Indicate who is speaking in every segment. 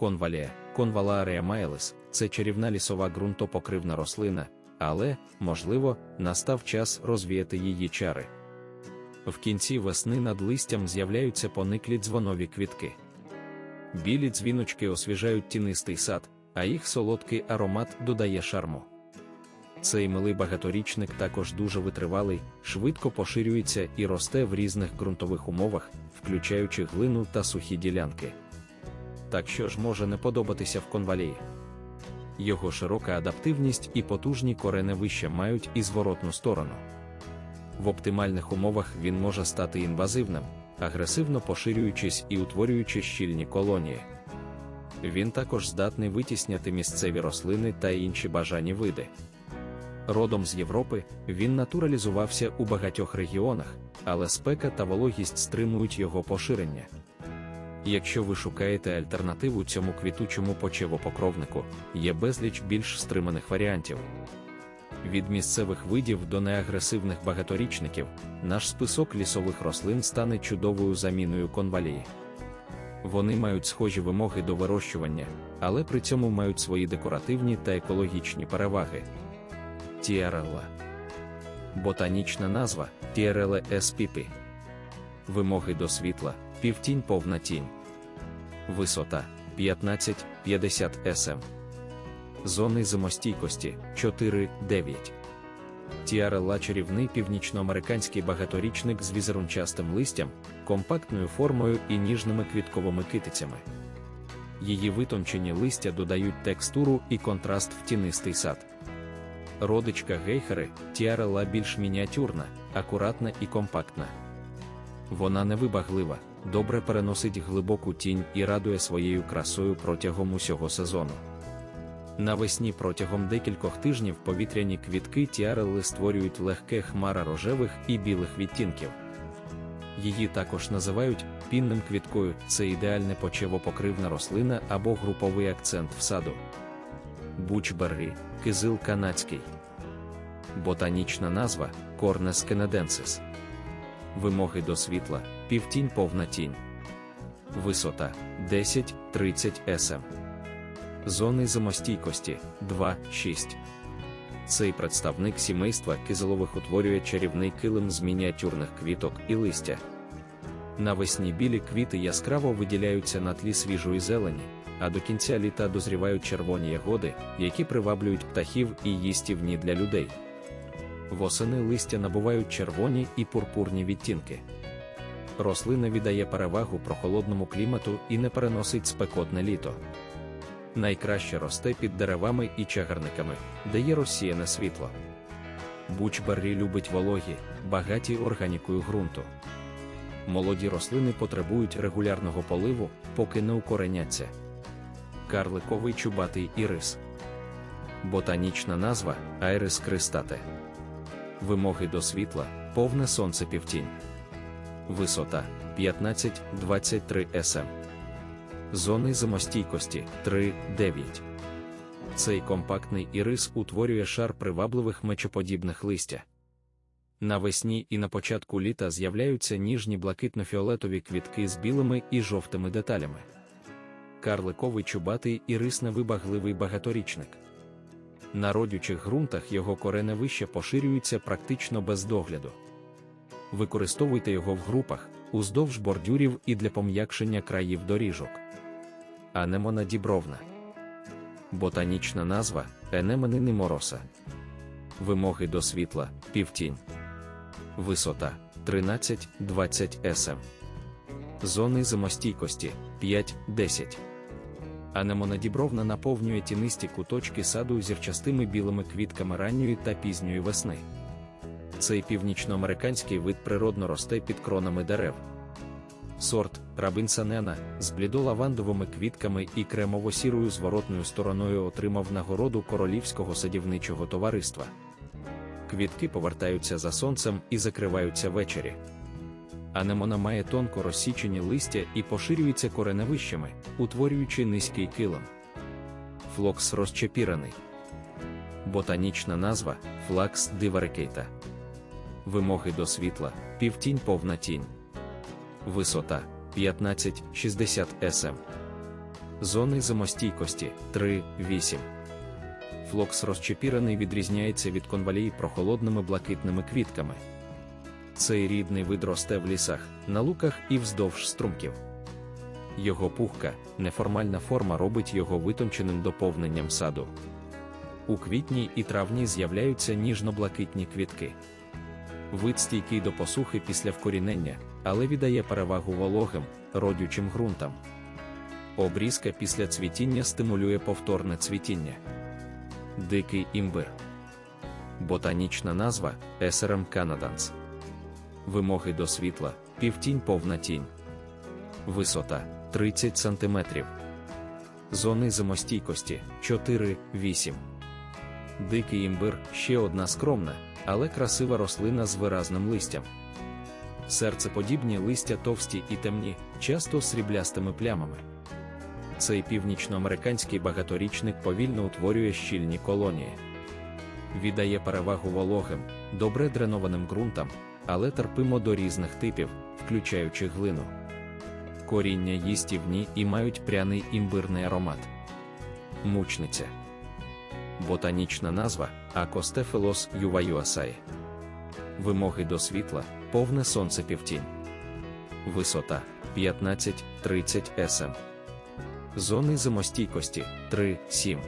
Speaker 1: Конвалія, конвалаарія майлес це чарівна лісова ґрунтопокривна рослина, але, можливо, настав час розвіяти її чари. В кінці весни над листям з'являються пониклі дзвонові квітки. Білі дзвіночки освіжають тінистий сад, а їх солодкий аромат додає шарму. Цей милий багаторічник також дуже витривалий, швидко поширюється і росте в різних ґрунтових умовах, включаючи глину та сухі ділянки. Так що ж може не подобатися в конвалії? Його широка адаптивність і потужні кореневища мають і зворотну сторону. В оптимальних умовах він може стати інвазивним, агресивно поширюючись і утворюючи щільні колонії. Він також здатний витісняти місцеві рослини та інші бажані види. Родом з Європи він натуралізувався у багатьох регіонах, але спека та вологість стримують його поширення. Якщо ви шукаєте альтернативу цьому квітучому почевопокровнику, є безліч більш стриманих варіантів. Від місцевих видів до неагресивних багаторічників наш список лісових рослин стане чудовою заміною конвалії. Вони мають схожі вимоги до вирощування, але при цьому мають свої декоративні та екологічні переваги. Тіарелла Ботанічна назва Тіареле spp. Вимоги до світла, півтінь повна тінь. Висота 15-50 см. Зони зимостійкості 4-9. Тіарелла чарівний північноамериканський багаторічник з візерунчастим листям, компактною формою і ніжними квітковими китицями. Її витончені листя додають текстуру і контраст в тінистий сад. Родичка гейхери, тіарелла більш мініатюрна, акуратна і компактна. Вона невибаглива, добре переносить глибоку тінь і радує своєю красою протягом усього сезону. Навесні протягом декількох тижнів повітряні квітки тіарелли створюють легке хмара рожевих і білих відтінків. Її також називають пінним квіткою це ідеальне почевопокривна рослина або груповий акцент в саду. Бучберрі, кизил канадський. Ботанічна назва Корнес кенеденсис. Вимоги до світла, півтінь повна тінь. Висота 10-30 см. Зони зимостійкості 2-6. Цей представник сімейства кизилових утворює чарівний килим з мініатюрних квіток і листя. Навесні білі квіти яскраво виділяються на тлі свіжої зелені, а до кінця літа дозрівають червоні ягоди, які приваблюють птахів і їстівні для людей. Восени листя набувають червоні і пурпурні відтінки. Рослина віддає перевагу прохолодному клімату і не переносить спекотне літо. Найкраще росте під деревами і чагарниками, де є розсіяне світло. Бучберрі любить вологі, багаті органікою ґрунту. Молоді рослини потребують регулярного поливу, поки не укореняться. Карликовий чубатий ірис. Ботанічна назва Айрис кристате. Вимоги до світла, повне сонце півтінь. Висота 15-23 см. Зони зимостійкості 3-9. Цей компактний ірис утворює шар привабливих мечоподібних листя. Навесні і на початку літа з'являються ніжні блакитно-фіолетові квітки з білими і жовтими деталями. Карликовий чубатий ірис невибагливий багаторічник. На родючих ґрунтах його кореневище поширюється практично без догляду. Використовуйте його в групах, уздовж бордюрів і для пом'якшення країв доріжок. Анемона дібровна. Ботанічна назва енеменини мороса. Вимоги до світла півтінь. Висота 13-20 см. Зони зимостійкості 5-10. Анемона дібровна наповнює тінисті куточки саду зірчастими білими квітками ранньої та пізньої весни. Цей північноамериканський вид природно росте під кронами дерев. Сорт рабинсанена з блідолавандовими квітками і кремово-сірою зворотною стороною отримав нагороду Королівського садівничого товариства. Квітки повертаються за сонцем і закриваються ввечері. Анемона має тонко розсічені листя і поширюється кореневищами, утворюючи низький килим. Флокс розчепіраний. Ботанічна назва флакс диварикейта. Вимоги до світла, півтінь повна тінь. Висота 15-60 см. Зони зимостійкості 3-8. Флокс розчепірений відрізняється від конвалії прохолодними блакитними квітками. Цей рідний вид росте в лісах, на луках і вздовж струмків. Його пухка, неформальна форма робить його витонченим доповненням саду. У квітні і травні з'являються ніжно-блакитні квітки. Вид стійкий до посухи після вкорінення, але віддає перевагу вологим, родючим ґрунтам. Обрізка після цвітіння стимулює повторне цвітіння. Дикий імбир. Ботанічна назва Есерем Canadans. Вимоги до світла, півтінь повна тінь. Висота 30 см. Зони зимостійкості 4-8. Дикий імбир ще одна скромна, але красива рослина з виразним листям. Серцеподібні листя товсті і темні, часто сріблястими плямами. Цей північноамериканський багаторічник повільно утворює щільні колонії. Віддає перевагу вологим, добре дренованим ґрунтам, але терпимо до різних типів, включаючи глину. Коріння їстівні і мають пряний імбирний аромат. Мучниця. Ботанічна назва Акостефелос юваюасаї. Вимоги до світла, повне сонце півтінь. Висота 15-30 см. Зони зимостійкості 3-7.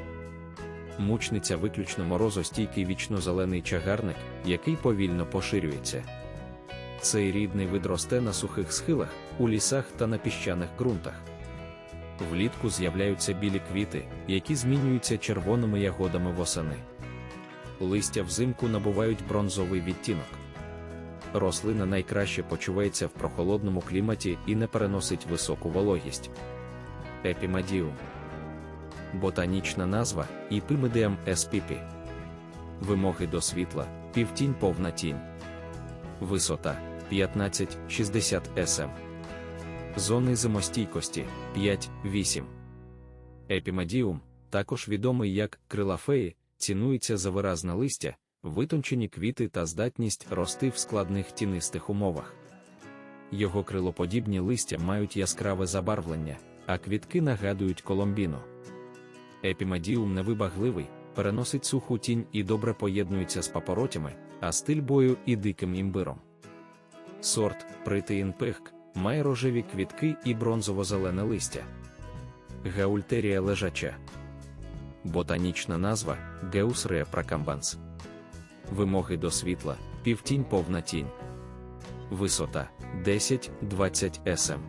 Speaker 1: Мучниця виключно морозостійкий вічно-зелений чагарник, який повільно поширюється. Цей рідний вид росте на сухих схилах, у лісах та на піщаних ґрунтах. Влітку з'являються білі квіти, які змінюються червоними ягодами восени. Листя взимку набувають бронзовий відтінок. Рослина найкраще почувається в прохолодному кліматі і не переносить високу вологість. Епімадіум. Ботанічна назва Іпимедіам еспіпі. Вимоги до світла, півтінь повна тінь. Висота 15-60 см. Зони зимостійкості 5-8. Епімедіум, також відомий як крилафеї, цінується за виразне листя, витончені квіти та здатність рости в складних тінистих умовах. Його крилоподібні листя мають яскраве забарвлення, а квітки нагадують коломбіну. Епімедіум невибагливий, переносить суху тінь і добре поєднується з папоротями, а стиль бою і диким імбиром. Сорт Притиїнпехк має рожеві квітки і бронзово-зелене листя. Гаультерія лежача. Ботанічна назва Геус пракамбанс. Вимоги до світла, півтінь повна тінь. Висота 10-20 см.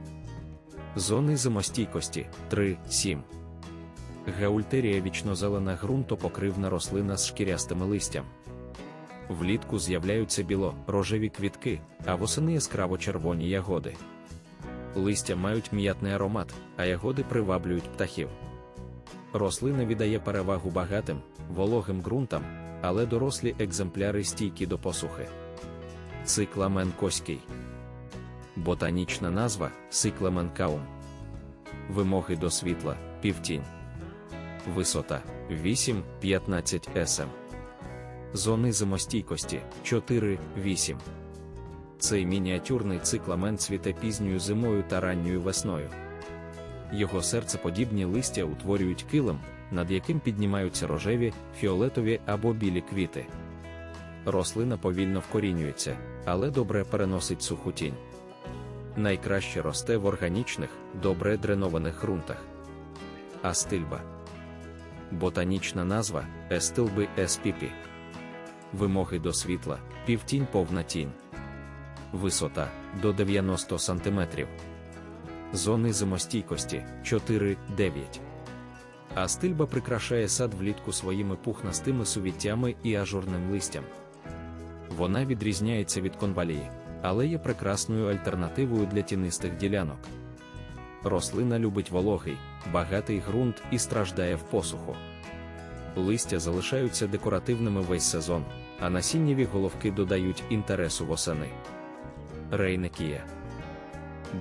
Speaker 1: Зони зимостійкості 3-7. Гаультерія вічнозелена ґрунтопокривна рослина з шкірястими листям. Влітку з'являються біло-рожеві квітки, а восени яскраво червоні ягоди. Листя мають м'ятний аромат, а ягоди приваблюють птахів. Рослина віддає перевагу багатим, вологим ґрунтам, але дорослі екземпляри стійкі до посухи. Цикламен коський. Ботанічна назва Сикламенкаум. Вимоги до світла півтінь. Висота 8-15 см. Зони зимостійкості 4-8. Цей мініатюрний цикламен цвіте пізньою зимою та ранньою весною. Його серцеподібні листя утворюють килим, над яким піднімаються рожеві, фіолетові або білі квіти. Рослина повільно вкорінюється, але добре переносить суху тінь. Найкраще росте в органічних, добре дренованих ґрунтах. Астильба. Ботанічна назва Естилби еспіпі. Вимоги до світла, півтінь повна тінь. Висота до 90 см. Зони зимостійкості 4-9. Астильба прикрашає сад влітку своїми пухнастими сувіттями і ажурним листям. Вона відрізняється від конвалії, але є прекрасною альтернативою для тінистих ділянок. Рослина любить вологий, багатий ґрунт і страждає в посуху. Листя залишаються декоративними весь сезон, а насіннєві головки додають інтересу восени. Рейнекія.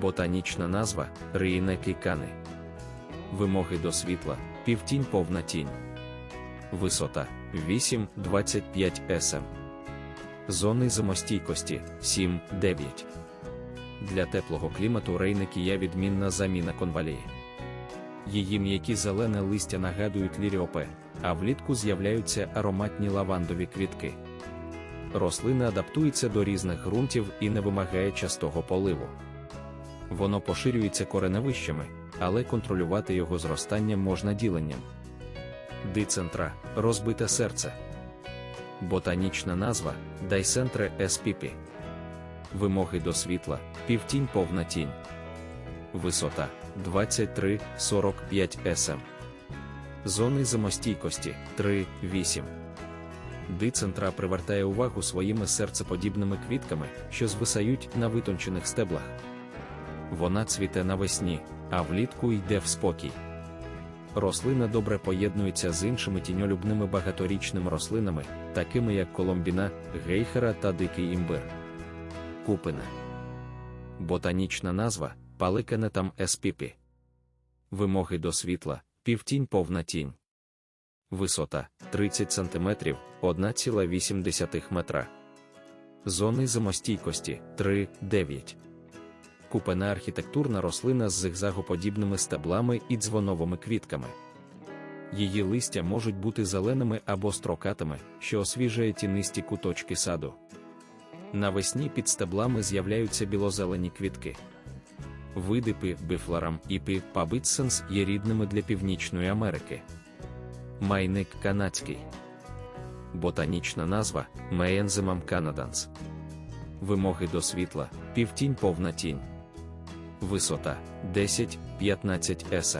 Speaker 1: Ботанічна назва Рейнекікани. Вимоги до світла, півтінь повна тінь. Висота 8-25 см. Зони зимостійкості 7-9. Для теплого клімату рейникія відмінна заміна конвалії. Її м'які зелене листя нагадують ліріопе, а влітку з'являються ароматні лавандові квітки. Рослина адаптується до різних ґрунтів і не вимагає частого поливу. Воно поширюється кореневищами, але контролювати його зростання можна діленням. Дицентра розбите серце. Ботанічна назва Дайсентре еспіпі. Вимоги до світла, півтінь повна тінь. Висота 23-45 см. Зони зимостійкості 3-8. Дицентра привертає увагу своїми серцеподібними квітками, що звисають на витончених стеблах. Вона цвіте навесні, а влітку йде в спокій. Рослина добре поєднується з іншими тіньолюбними багаторічними рослинами, такими як коломбіна, гейхера та дикий імбир. Купина. Ботанічна назва паликанетам еспіпі. Вимоги до світла півтінь повна тінь. Висота 30 см 1,8 метра. Зони зимостійкості 3-9. Купена архітектурна рослина з зигзагоподібними стеблами і дзвоновими квітками. Її листя можуть бути зеленими або строкатими, що освіжує тінисті куточки саду. Навесні під стеблами з'являються білозелені квітки. Види пи бифлорам і пи пабитсенс є рідними для Північної Америки. Майник канадський. Ботанічна назва Меензимам канаданс. Вимоги до світла півтінь повна тінь. Висота 10-15 см.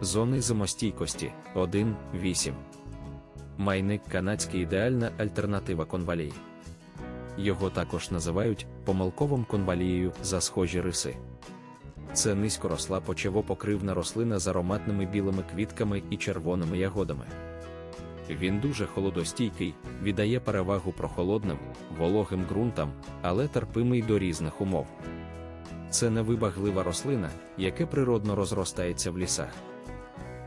Speaker 1: Зони зимостійкості 1-8. Майник канадський ідеальна альтернатива конвалії. Його також називають помилковим конвалією за схожі риси. Це низькоросла почевопокривна рослина з ароматними білими квітками і червоними ягодами. Він дуже холодостійкий, віддає перевагу прохолодним, вологим ґрунтам, але терпимий до різних умов. Це невибаглива рослина, яка природно розростається в лісах.